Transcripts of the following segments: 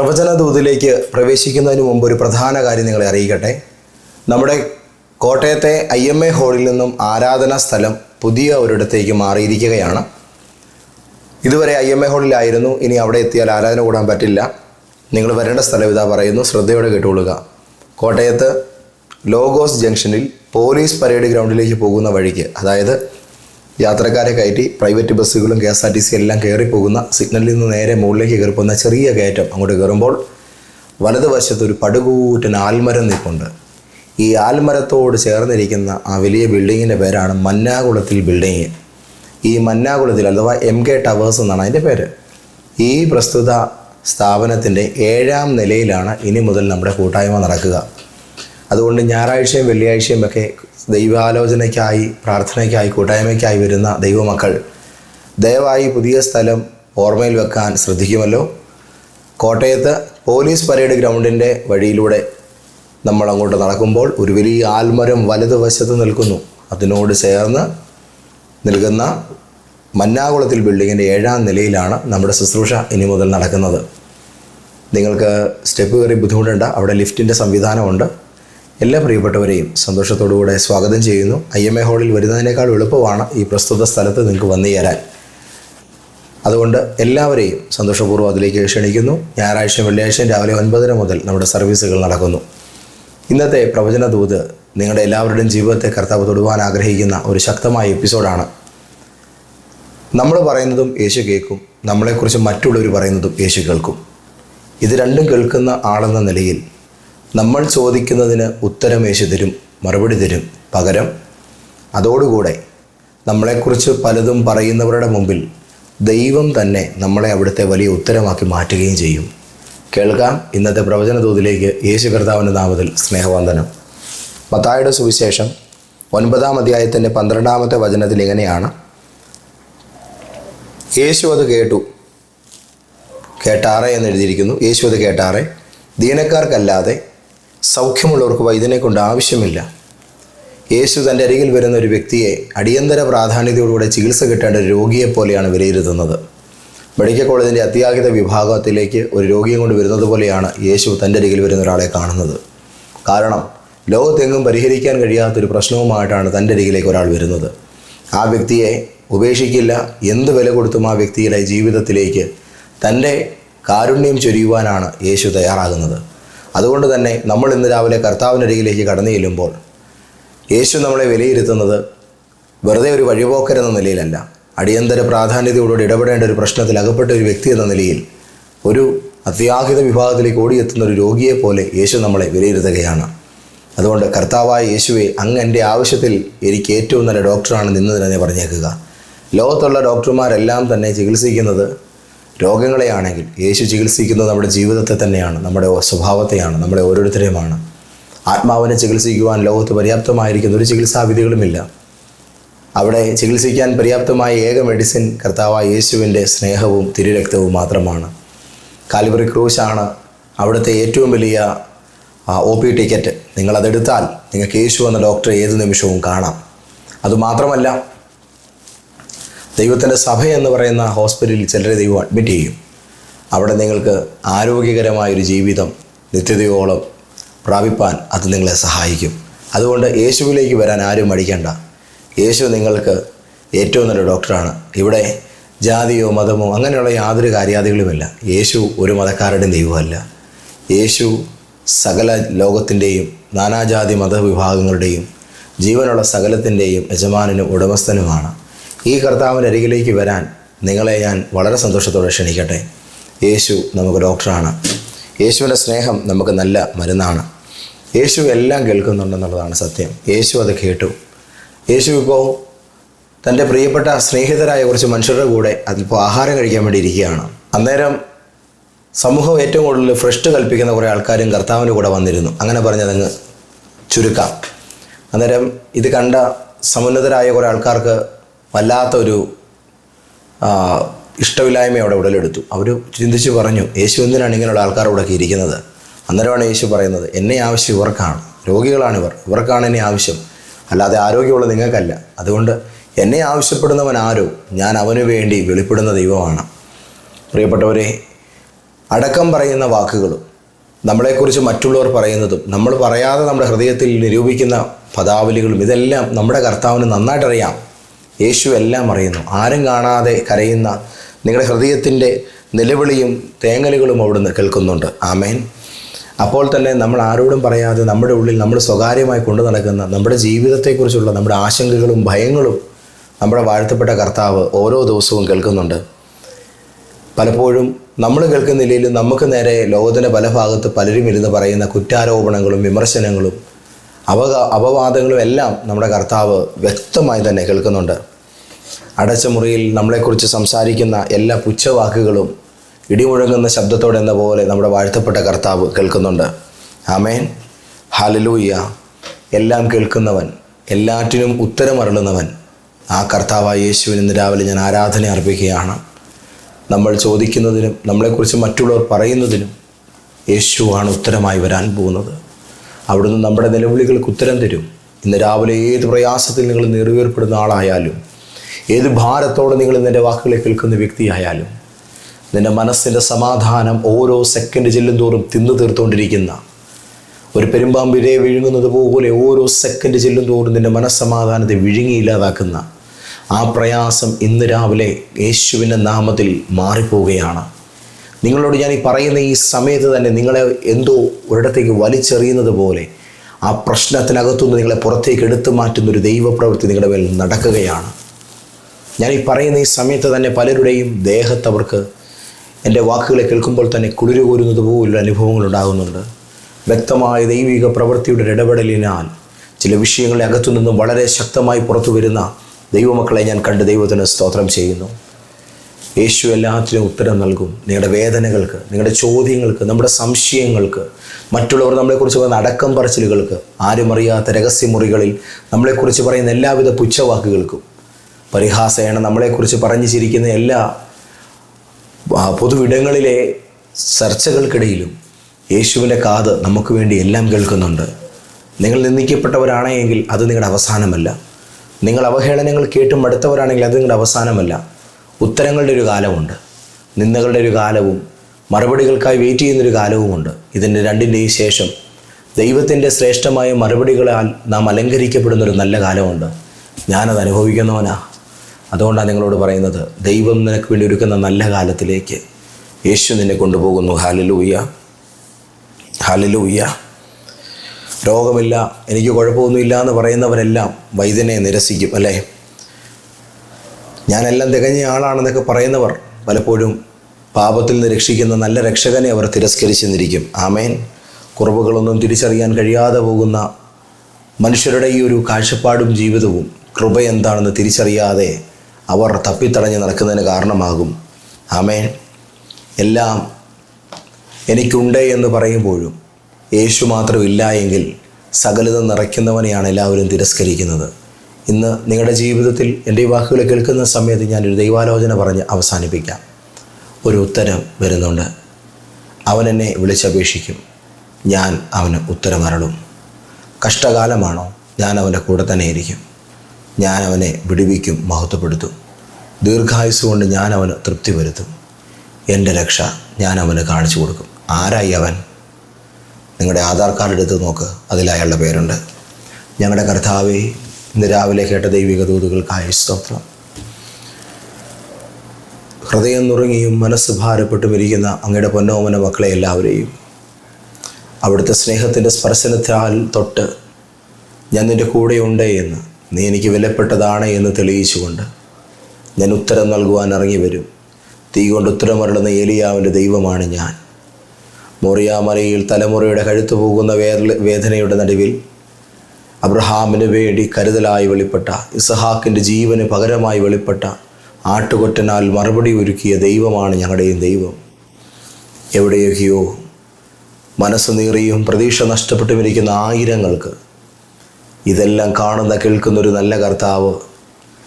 പ്രവചന ദൂതിലേക്ക് പ്രവേശിക്കുന്നതിന് മുമ്പ് ഒരു പ്രധാന കാര്യം നിങ്ങളെ അറിയിക്കട്ടെ. നമ്മുടെ കോട്ടയത്തെ ഐ എം എ ഹാളിൽ നിന്നും ആരാധനാ സ്ഥലം പുതിയ ഒരിടത്തേക്ക് മാറിയിരിക്കുകയാണ്. ഇതുവരെ ഐ എം എ ഹാളിലായിരുന്നു. ഇനി അവിടെ എത്തിയാൽ ആരാധന കൂടാൻ പറ്റില്ല. നിങ്ങൾ വരേണ്ട സ്ഥലം ഇതാ പറയുന്നു. ശ്രദ്ധയോടെ കേട്ടുകൊള്ളുക. കോട്ടയത്ത് ലോഗോസ് ജംഗ്ഷനിൽ പോലീസ് പരേഡ് ഗ്രൗണ്ടിലേക്ക് പോകുന്ന വഴിക്ക് അതായത് യാത്രക്കാരെ കയറ്റി പ്രൈവറ്റ് ബസ്സുകളും K S R T C എല്ലാം കയറി പോകുന്ന സിഗ്നലിൽ നിന്ന് നേരെ മുകളിലേക്ക് കയറി പോകുന്ന ചെറിയ കയറ്റം അങ്ങോട്ട് കയറുമ്പോൾ വലതുവശത്ത് ഒരു പടുകൂറ്റൻ ആൽമരം നിൽപ്പുണ്ട്. ഈ ആൽമരത്തോട് ചേർന്നിരിക്കുന്ന ആ വലിയ ബിൽഡിങ്ങിന്റെ പേരാണ് മന്നാകുളത്തിൽ ബിൽഡിങ്. ഈ മന്നാകുളത്തിൽ അഥവാ എം കെ ടവേഴ്സ് എന്നാണ് അതിന്റെ പേര്. ഈ പ്രസ്തുത സ്ഥാപനത്തിന്റെ ഏഴാം നിലയിലാണ് ഇനി മുതൽ നമ്മുടെ കൂട്ടായ്മ നടക്കുക. അതുകൊണ്ട് ഞായറാഴ്ചയും വെള്ളിയാഴ്ചയും ഒക്കെ ദൈവാലോചനയ്ക്കായി പ്രാർത്ഥനയ്ക്കായി കൂട്ടായ്മയ്ക്കായി വരുന്ന ദൈവമക്കൾ ദയവായി പുതിയ സ്ഥലം ഓർമ്മയിൽ വെക്കാൻ ശ്രദ്ധിക്കുമല്ലോ. കോട്ടയത്ത് പോലീസ് പരേഡ് ഗ്രൗണ്ടിന്റെ വഴിയിലൂടെ നമ്മൾ അങ്ങോട്ട് നടക്കുമ്പോൾ ഒരു വലിയ ആൽമരം വലതുവശത്ത് നിൽക്കുന്നു. അതിനോട് ചേർന്ന് നിൽക്കുന്ന മന്നാകുളത്തിൽ ബിൽഡിങ്ങിന്റെ ഏഴാം നിലയിലാണ് നമ്മുടെ ശുശ്രൂഷ ഇനി മുതൽ നടക്കുന്നത്. നിങ്ങൾക്ക് സ്റ്റെപ്പ് കയറി ബുദ്ധിമുട്ടുണ്ട് അവിടെ ലിഫ്റ്റിന്റെ സംവിധാനമുണ്ട്. എല്ലാ പ്രിയപ്പെട്ടവരെയും സന്തോഷത്തോടുകൂടെ സ്വാഗതം ചെയ്യുന്നു. ഐ എം എ ഹാളിൽ വരുന്നതിനേക്കാൾ എളുപ്പമാണ് ഈ പ്രസ്തുത സ്ഥലത്ത് നിങ്ങൾക്ക് വന്നു ചേരാൻ. അതുകൊണ്ട് എല്ലാവരെയും സന്തോഷപൂർവം അതിലേക്ക് ക്ഷണിക്കുന്നു. ഞായറാഴ്ചയും വെള്ളിയാഴ്ചയും രാവിലെ ഒൻപതര മുതൽ നമ്മുടെ സർവീസുകൾ നടക്കുന്നു. ഇന്നത്തെ പ്രവചന ദൂത് നിങ്ങളുടെ എല്ലാവരുടെയും ജീവിതത്തെ കർത്താവ് തൊടുവാൻ ആഗ്രഹിക്കുന്ന ഒരു ശക്തമായ എപ്പിസോഡാണ്. നമ്മൾ പറയുന്നതും യേശു കേൾക്കും നമ്മളെക്കുറിച്ച് മറ്റുള്ളവർ പറയുന്നതും യേശു കേൾക്കും. ഇത് രണ്ടും കേൾക്കുന്ന ആളെന്ന നിലയിൽ നമ്മൾ ചോദിക്കുന്നതിന് ഉത്തരം യേശു തരും മറുപടി തരും. പകരം അതോടുകൂടെ നമ്മളെക്കുറിച്ച് പലതും പറയുന്നവരുടെ മുമ്പിൽ ദൈവം തന്നെ നമ്മളെ അവിടുത്തെ വലിയ ഉത്തരമാക്കി മാറ്റുകയും ചെയ്യും. കേൾക്കാം ഇന്നത്തെ പ്രവചന തോതിലേക്ക് യേശു കർത്താവിന്റെ നാമത്തിൽ സ്നേഹവന്ദനം. മത്തായുടെ സുവിശേഷം ഒൻപതാം അധ്യായത്തിന്റെ പന്ത്രണ്ടാമത്തെ വചനത്തിൽ ഇങ്ങനെയാണ്. യേശു അത് കേട്ടു. കേട്ടാറേ എന്ന് എഴുതിയിരിക്കുന്നു. യേശു അത് കേട്ടാറേ. ദീനക്കാർക്കല്ലാതെ സൗഖ്യമുള്ളവർക്ക് വൈദ്യനെ കൊണ്ട് ആവശ്യമില്ല. യേശു തന്റെ അരികിൽ വരുന്ന ഒരു വ്യക്തിയെ അടിയന്തര പ്രാധാന്യതയോടുകൂടെ ചികിത്സ കിട്ടേണ്ട ഒരു രോഗിയെ പോലെയാണ് വിലയിരുത്തുന്നത്. മെഡിക്കൽ കോളേജിന്റെ അത്യാഹിത വിഭാഗത്തിലേക്ക് ഒരു രോഗിയെ കൊണ്ട് വരുന്നത് പോലെയാണ് യേശു തന്റെ അരികിൽ വരുന്ന ഒരാളെ കാണുന്നത്. കാരണം ലോകത്തെങ്ങും പരിഹരിക്കാൻ കഴിയാത്തൊരു പ്രശ്നവുമായിട്ടാണ് തന്റെ അരികിലേക്ക് ഒരാൾ വരുന്നത്. ആ വ്യക്തിയെ ഉപേക്ഷിക്കില്ല എന്ത് വില കൊടുത്തും ആ വ്യക്തിയുടെ ജീവിതത്തിലേക്ക് തന്റെ കാരുണ്യം ചൊരിയുവാനാണ് യേശു തയ്യാറാകുന്നത്. അതുകൊണ്ട് തന്നെ നമ്മൾ ഇന്ന് രാവിലെ കർത്താവിനരികിലേക്ക് കടന്നു ചെല്ലുമ്പോൾ യേശു നമ്മളെ വിലയിരുത്തുന്നത് വെറുതെ ഒരു വഴിപോക്കരെന്ന നിലയിലല്ല. അടിയന്തര പ്രാധാന്യതയോടുകൂടി ഇടപെടേണ്ട ഒരു പ്രശ്നത്തിൽ അകപ്പെട്ട ഒരു വ്യക്തി എന്ന നിലയിൽ ഒരു അത്യാഹിത വിഭാഗത്തിലേക്ക് ഓടിയെത്തുന്ന ഒരു രോഗിയെ പോലെ യേശു നമ്മളെ വിലയിരുത്തുകയാണ്. അതുകൊണ്ട് കർത്താവായ യേശുവെ അങ്ങ് എന്റെ ആവശ്യത്തിൽ എനിക്ക് ഏറ്റവും നല്ല ഡോക്ടറാണ് നിന്ന് തന്നെ പറഞ്ഞേക്കുക. ലോകത്തുള്ള ഡോക്ടർമാരെല്ലാം തന്നെ ചികിത്സിക്കുന്നത് രോഗങ്ങളെയാണെങ്കിൽ യേശു ചികിത്സിക്കുന്നത് നമ്മുടെ ജീവിതത്തെ തന്നെയാണ് നമ്മുടെ സ്വഭാവത്തെയാണ് നമ്മുടെ ഓരോരുത്തരെയുമാണ്. ആത്മാവിനെ ചികിത്സിക്കുവാൻ ലോകത്ത് പര്യാപ്തമായിരിക്കുന്ന ഒരു ചികിത്സാവിധികളുമില്ല അവിടെ ചികിത്സിക്കാൻ പര്യാപ്തമായ ഏക മെഡിസിൻ കർത്താവായ യേശുവിന്റെ സ്നേഹവും തിരുരക്തവും മാത്രമാണ്. കാലിബറി ക്രൂശാണ് അവിടുത്തെ ഏറ്റവും വലിയ ഒ പി ടിക്കറ്റ് നിങ്ങളതെടുത്താൽ നിങ്ങൾക്ക് യേശു എന്ന ഡോക്ടറെ ഏത് നിമിഷവും കാണാം. അതുമാത്രമല്ല ദൈവത്തിന്റെ സഭ എന്ന് പറയുന്ന ഹോസ്പിറ്റലിൽ ചിലരെ ദൈവം അഡ്മിറ്റ് ചെയ്യും. അവിടെ നിങ്ങൾക്ക് ആരോഗ്യകരമായൊരു ജീവിതം നിത്യതയോളം പ്രാപിപ്പാൻ അത് നിങ്ങളെ സഹായിക്കും. അതുകൊണ്ട് യേശുവിലേക്ക് വരാൻ ആരും മടിക്കേണ്ട. യേശു നിങ്ങൾക്ക് ഏറ്റവും നല്ല ഡോക്ടറാണ്. ഇവിടെ ജാതിയോ മതമോ അങ്ങനെയുള്ള യാതൊരു കാര്യാദികളുമില്ല. യേശു ഒരു മതക്കാരുടെയും ദൈവമല്ല. യേശു സകല ലോകത്തിന്റെയും നാനാജാതി മതവിഭാഗങ്ങളുടെയും ജീവനുള്ള സകലത്തിന്റെയും യജമാനനും ഉടമസ്ഥനുമാണ്. ഈ കർത്താവിന്റെ അരികിലേക്ക് വരാൻ നിങ്ങളെ ഞാൻ വളരെ സന്തോഷത്തോടെ ക്ഷണിക്കട്ടെ. യേശു നമുക്ക് ഡോക്ടറാണ്. യേശുവിന്റെ സ്നേഹം നമുക്ക് നല്ല മരുന്നാണ്. യേശു എല്ലാം കേൾക്കുന്നുണ്ടെന്നുള്ളതാണ് സത്യം. യേശു അത് കേട്ടു. യേശു ഇപ്പോൾ തന്റെ പ്രിയപ്പെട്ട സ്നേഹിതരായ കുറച്ച് മനുഷ്യരുടെ കൂടെ അതിപ്പോൾ ആഹാരം കഴിക്കാൻ വേണ്ടി ഇരിക്കുകയാണ്. അന്നേരം സമൂഹം ഏറ്റവും കൂടുതൽ ഫ്രഷ് കൽപ്പിക്കുന്ന കുറേ ആൾക്കാരും കർത്താവിന്റെ കൂടെ വന്നിരുന്നു. അങ്ങനെ പറഞ്ഞതങ്ങ് ചുരുക്കാം. അന്നേരം ഇത് കണ്ട സമുന്നതരായ കുറേ ആൾക്കാർക്ക് വല്ലാത്തൊരു ഇഷ്ടമില്ലായ്മ അവിടെ ഉടലെടുത്തു. അവർ ചിന്തിച്ച് പറഞ്ഞു യേശു എന്തിനാണ് ഇങ്ങനെയുള്ള ആൾക്കാർ ഇവിടെ ഇരിക്കുന്നത്? അന്നേരമാണ് യേശു പറയുന്നത് എന്നെ ആവശ്യം ഇവർക്കാണ്. രോഗികളാണ് ഇവർ. ഇവർക്കാണ് എന്നെ ആവശ്യം. അല്ലാതെ ആരോഗ്യമുള്ള നിങ്ങൾക്കല്ല. അതുകൊണ്ട് എന്നെ ആവശ്യപ്പെടുന്നവൻ ആരോ? ഞാൻ അവന് വേണ്ടി വെളിപ്പെടുന്ന ദൈവമാണ്. പ്രിയപ്പെട്ടവരെ അടക്കം പറയുന്ന വാക്കുകളും നമ്മളെക്കുറിച്ച് മറ്റുള്ളവർ പറയുന്നതും നമ്മൾ പറയാതെ നമ്മുടെ ഹൃദയത്തിൽ നിരൂപിക്കുന്ന പദാവലികളും ഇതെല്ലാം നമ്മുടെ കർത്താവിന് നന്നായിട്ടറിയാം. യേശു എല്ലാം അറിയുന്നു. ആരും കാണാതെ കരയുന്ന നിങ്ങളുടെ ഹൃദയത്തിന്റെ നിലവിളിയും തേങ്ങലുകളും അവിടുന്ന് കേൾക്കുന്നുണ്ട്. ആമേൻ. അപ്പോൾ തന്നെ നമ്മൾ ആരോടും പറയാതെ നമ്മുടെ ഉള്ളിൽ നമ്മൾ സ്വകാര്യമായി കൊണ്ടു നടക്കുന്ന നമ്മുടെ ജീവിതത്തെക്കുറിച്ചുള്ള നമ്മുടെ ആശങ്കകളും ഭയങ്ങളും നമ്മുടെ വാഴ്ത്തപ്പെട്ട കർത്താവ് ഓരോ ദിവസവും കേൾക്കുന്നുണ്ട്. പലപ്പോഴും നമ്മൾ കേൾക്കുന്നില്ലെങ്കിലും നമുക്ക് നേരെ ലോകത്തിന്റെ പല ഭാഗത്ത് പലരും ഇരുന്ന് പറയുന്ന കുറ്റാരോപണങ്ങളും വിമർശനങ്ങളും അവ അപവാദങ്ങളും എല്ലാം നമ്മുടെ കർത്താവ് വ്യക്തമായി തന്നെ കേൾക്കുന്നുണ്ട്. അടച്ച മുറിയിൽ നമ്മളെക്കുറിച്ച് സംസാരിക്കുന്ന എല്ലാ പുച്ഛവാക്കുകളും ഇടിമുഴങ്ങുന്ന ശബ്ദത്തോടെ എന്ന പോലെ നമ്മുടെ വാഴ്ത്തപ്പെട്ട കർത്താവ് കേൾക്കുന്നുണ്ട്. ആമേൻ. ഹാലലൂയ്യ എല്ലാം കേൾക്കുന്നവൻ എല്ലാറ്റിനും ഉത്തരമരുളുന്നവൻ ആ കർത്താവായ യേശുവിന് ഇന്ന് രാവിലെ ഞാൻ ആരാധന അർപ്പിക്കുകയാണ്. നമ്മൾ ചോദിക്കുന്നതിനും നമ്മളെക്കുറിച്ച് മറ്റുള്ളവർ പറയുന്നതിനും യേശുവാണ് ഉത്തരമായി വരാൻ പോകുന്നത്. അവിടുന്ന് നമ്മുടെ നിലവിളികൾക്ക് ഉത്തരം തരും. ഇന്ന് രാവിലെ ഏത് പ്രയാസത്തിൽ നിങ്ങൾ നിറവേർപ്പെടുന്ന ആളായാലും ഏത് ഭാരത്തോടെ നിങ്ങൾ നിന്റെ വാക്കുകളെ കേൾക്കുന്ന വ്യക്തിയായാലും നിന്റെ മനസ്സിന്റെ സമാധാനം ഓരോ സെക്കൻഡ് ചെല്ലും തോറും തിന്നു തീർത്തുകൊണ്ടിരിക്കുന്ന ഒരു പെരുമ്പാമ്പിരെ വിഴുങ്ങുന്നത് പോലെ ഓരോ സെക്കൻഡ് ചെല്ലും തോറും നിന്റെ മനസ്സമാധാനത്തെ വിഴുങ്ങിയില്ലാതാക്കുന്ന ആ പ്രയാസം ഇന്ന് രാവിലെ യേശുവിന്റെ നാമത്തിൽ മാറിപ്പോവുകയാണ്. നിങ്ങളോട് ഞാൻ ഈ പറയുന്ന ഈ സമയത്ത് തന്നെ നിങ്ങളെ എന്തോ ഒരിടത്തേക്ക് വലിച്ചെറിയുന്നത് പോലെ ആ പ്രശ്നത്തിനകത്തുനിന്ന് നിങ്ങളെ പുറത്തേക്ക് എടുത്തു മാറ്റുന്ന ഒരു ദൈവപ്രവൃത്തി നിങ്ങളുടെ മേൽ നടക്കുകയാണ്. ഞാൻ ഈ പറയുന്ന ഈ സമയത്ത് തന്നെ പലരുടെയും ദേഹത്ത് അവർക്ക് എന്റെ വാക്കുകളെ കേൾക്കുമ്പോൾ തന്നെ കുളിരു കോരുന്നത് പോലുള്ള അനുഭവങ്ങൾ ഉണ്ടാകുന്നുണ്ട്. വ്യക്തമായ ദൈവിക പ്രവൃത്തിയുടെ ഇടപെടലിനാൽ ചില വിഷയങ്ങളെ അകത്തുനിന്നും വളരെ ശക്തമായി പുറത്തു വരുന്ന ദൈവമക്കളെ ഞാൻ കണ്ട് ദൈവത്തിന് സ്തോത്രം ചെയ്യുന്നു. യേശു എല്ലാത്തിനും ഉത്തരം നൽകും. നിങ്ങളുടെ വേദനകൾക്ക് നിങ്ങളുടെ ചോദ്യങ്ങൾക്ക് നമ്മുടെ സംശയങ്ങൾക്ക് മറ്റുള്ളവർ നമ്മളെക്കുറിച്ച് പറയുന്ന അടക്കം പറച്ചിലുകൾക്ക് ആരും അറിയാത്ത രഹസ്യമുറികളിൽ നമ്മളെക്കുറിച്ച് പറയുന്ന എല്ലാവിധ പുച്ഛവാക്കുകൾക്കും പരിഹാസേണ നമ്മളെക്കുറിച്ച് പറഞ്ഞു ചിരിക്കുന്ന എല്ലാ പൊതുവിടങ്ങളിലെ ചർച്ചകൾക്കിടയിലും യേശുവിന്റെ കാത് നമുക്ക് വേണ്ടി എല്ലാം കേൾക്കുന്നുണ്ട്. നിങ്ങൾ നിന്ദിക്കപ്പെട്ടവരാണെങ്കിൽ അത് നിങ്ങളുടെ അവസാനമല്ല. നിങ്ങൾ അവഹേളനങ്ങൾ കേട്ടും മടുത്തവരാണെങ്കിൽ അത് നിങ്ങളുടെ അവസാനമല്ല. ഉത്തരങ്ങളുടെ ഒരു കാലമുണ്ട്. നിന്ദകളുടെ ഒരു കാലവും മറുപടികൾക്കായി വെയിറ്റ് ചെയ്യുന്നൊരു കാലവുമുണ്ട്. ഇതിന്റെ രണ്ടിന്റെയും ശേഷം ദൈവത്തിന്റെ ശ്രേഷ്ഠമായ മറുപടികളാൽ നാം അലങ്കരിക്കപ്പെടുന്നൊരു നല്ല കാലമുണ്ട്. ഞാനത് അനുഭവിക്കുന്നവനാ. അതുകൊണ്ടാണ് നിങ്ങളോട് പറയുന്നത് ദൈവം നിനക്ക് വേണ്ടി ഒരുക്കുന്ന നല്ല കാലത്തിലേക്ക് യേശു നിന്നെ കൊണ്ടുപോകുന്നു. ഹാലലൂയ്യ ഹാലലൂയ്യ രോഗമില്ല എനിക്ക് കുഴപ്പമൊന്നുമില്ല എന്ന് പറയുന്നവരെല്ലാം വൈദ്യനെ നിരസിക്കും അല്ലേ? ഞാനെല്ലാം തികഞ്ഞ ആളാണെന്നൊക്കെ പറയുന്നവർ പലപ്പോഴും പാപത്തിൽ നിന്ന് രക്ഷിക്കുന്ന നല്ല രക്ഷകനെ അവർ തിരസ്കരിച്ചെന്നിരിക്കും. ആമേൻ. കുറവുകളൊന്നും തിരിച്ചറിയാൻ കഴിയാതെ പോകുന്ന മനുഷ്യരുടെ ഈ ഒരു കാഴ്ചപ്പാടും ജീവിതവും കൃപ എന്താണെന്ന് തിരിച്ചറിയാതെ അവർ തപ്പിത്തടഞ്ഞ് നടക്കുന്നതിന് കാരണമാകും. ആമേൻ. എല്ലാം എനിക്കുണ്ട് എന്ന് പറയുമ്പോഴും യേശു മാത്രമില്ല എങ്കിൽ സകലതും നിറയ്ക്കുന്നവനെയാണ് എല്ലാവരും തിരസ്കരിക്കുന്നത്. ഇന്ന് നിങ്ങളുടെ ജീവിതത്തിൽ എന്റെ ഈ വാക്കുകൾ കേൾക്കുന്ന സമയത്ത് ഞാനൊരു ദൈവാലോചന പറഞ്ഞ് അവസാനിപ്പിക്കാം. ഒരു ഉത്തരം വരുന്നുണ്ട്. അവൻ എന്നെ വിളിച്ചപേക്ഷിക്കും. ഞാൻ അവന് ഉത്തരമരളും. കഷ്ടകാലമാണോ? ഞാൻ അവന്റെ കൂടെ തന്നെ ഇരിക്കും. ഞാൻ അവനെ വിടുവിക്കും മഹത്വപ്പെടുത്തും. ദീർഘായുസ് കൊണ്ട് ഞാൻ അവന് തൃപ്തി വരുത്തും. എന്റെ രക്ഷ ഞാൻ അവന് കാണിച്ചു കൊടുക്കും. ആരായി അവൻ? നിങ്ങളുടെ ആധാർ കാർഡ് എടുത്ത് നോക്ക്. അതിൽ അയാളുടെ പേരുണ്ട്. ഞങ്ങളുടെ കർത്താവെ ഇന്ന് രാവിലെ കേട്ട ദൈവിക ദൂതുകൾക്കായി സ്തോത്രം. ഹൃദയം നുറങ്ങിയും മനസ്സ് ഭാരപ്പെട്ടും ഇരിക്കുന്ന അങ്ങയുടെ പൊന്നോമന മക്കളെ എല്ലാവരെയും. അവിടുത്തെ സ്നേഹത്തിന്റെ സ്പർശനത്താൽ തൊട്ട് ഞാൻ നിന്റെ കൂടെയുണ്ട് എന്ന് നീ എനിക്ക് വിലപ്പെട്ടതാണ് എന്ന് തെളിയിച്ചുകൊണ്ട് ഞാൻ ഉത്തരം നൽകുവാൻ ഇറങ്ങി വരും. തീ കൊണ്ട് ഉത്തരമരുടുന്ന ഏലിയാവിന്റെ ദൈവമാണ് ഞാൻ. മോറിയാമലയിൽ തലമുറയുടെ കഴുത്തു പോകുന്ന വേദ വേദനയുടെ നടുവിൽ അബ്രഹാമിന് വേണ്ടി കരുതലായി വെളിപ്പെട്ട ഇസഹാക്കിന്റെ ജീവന് പകരമായി വെളിപ്പെട്ട ആട്ടുകൊറ്റനാൽ മറുപടി ഒരുക്കിയ ദൈവമാണ് ഞങ്ങളുടെയും ദൈവം. എവിടെയൊക്കെയോ മനസ്സ് നീറിയും പ്രതീക്ഷ നഷ്ടപ്പെട്ടുമിരിക്കുന്ന ആയിരങ്ങൾക്ക് ഇതെല്ലാം കാണുന്ന കേൾക്കുന്നൊരു നല്ല കർത്താവ്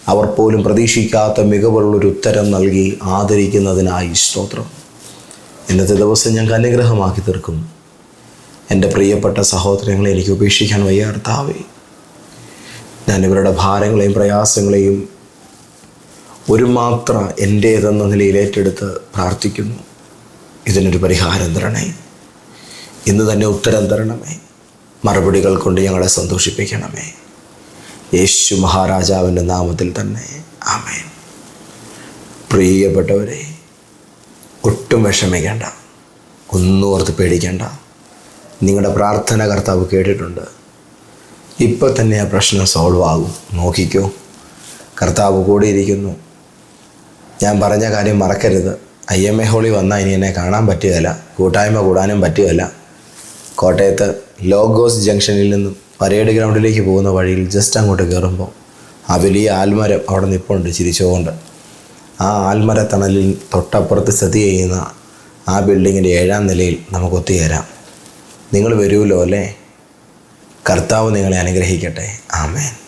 അവർ പോലും പ്രതീക്ഷിക്കാത്ത മികവുള്ളൊരു ഉത്തരം നൽകി ആദരിക്കുന്നതിനായി സ്തോത്രം. ഇന്നത്തെ ദിവസം ഞങ്ങൾക്ക് അനുഗ്രഹമാക്കി തീർക്കും. എന്റെ പ്രിയപ്പെട്ട സഹോദരങ്ങളെ എനിക്ക് ഉപേക്ഷിക്കാൻ വയ്യ കർത്താവേ. ഞാൻ ഇവരുടെ ഭാരങ്ങളെയും പ്രയാസങ്ങളെയും ഒരു മാത്ര എന്റേതെന്ന നിലയിൽ ഏറ്റെടുത്ത് പ്രാർത്ഥിക്കുന്നു. ഇതിനൊരു പരിഹാരം തരണേ ഇന്ന് തന്നെ ഉത്തരം തരണമേ. മറുപടികൾ കൊണ്ട് ഞങ്ങളെ സന്തോഷിപ്പിക്കണമേ. യേശു മഹാരാജാവിന്റെ നാമത്തിൽ തന്നെ ആമേൻ. പ്രിയപ്പെട്ടവരെ ഒട്ടും വിഷമിക്കേണ്ട ഒന്നും ഓർത്ത് പേടിക്കേണ്ട. നിങ്ങളുടെ പ്രാർത്ഥന കർത്താവ് കേട്ടിട്ടുണ്ട്. ഇപ്പോൾ തന്നെ ആ പ്രശ്നം സോൾവ് ആകും. നോക്കിക്കോ. കർത്താവ് കൂടെ ഇരിക്കുന്നു. ഞാൻ പറഞ്ഞ കാര്യം മറക്കരുത്. ഐ എം എ ഹോളി വന്നാൽ ഇനി എന്നെ കാണാൻ പറ്റുകയില്ല. കൂട്ടായ്മ കൂടാനും പറ്റുകയില്ല. കോട്ടയത്ത് ലോഗോസ് ജംഗ്ഷനിൽ നിന്നും പരേഡ് ഗ്രൗണ്ടിലേക്ക് പോകുന്ന വഴിയിൽ ജസ്റ്റ് അങ്ങോട്ട് കയറുമ്പോൾ ആ വലിയ ആൽമരം അവിടെ നിൽപ്പുണ്ട് ചിരിച്ചുകൊണ്ട്. ആ ആൽമര തണലിൽ തൊട്ടപ്പുറത്ത് സ്ഥിതി ചെയ്യുന്ന ആ ബിൽഡിങ്ങിന്റെ ഏഴാം നിലയിൽ നമുക്ക് ഒത്തുചേരാം. നിങ്ങൾ വരുമല്ലോ അല്ലേ? കർത്താവ് നിങ്ങളെ അനുഗ്രഹിക്കട്ടെ. ആമേൻ.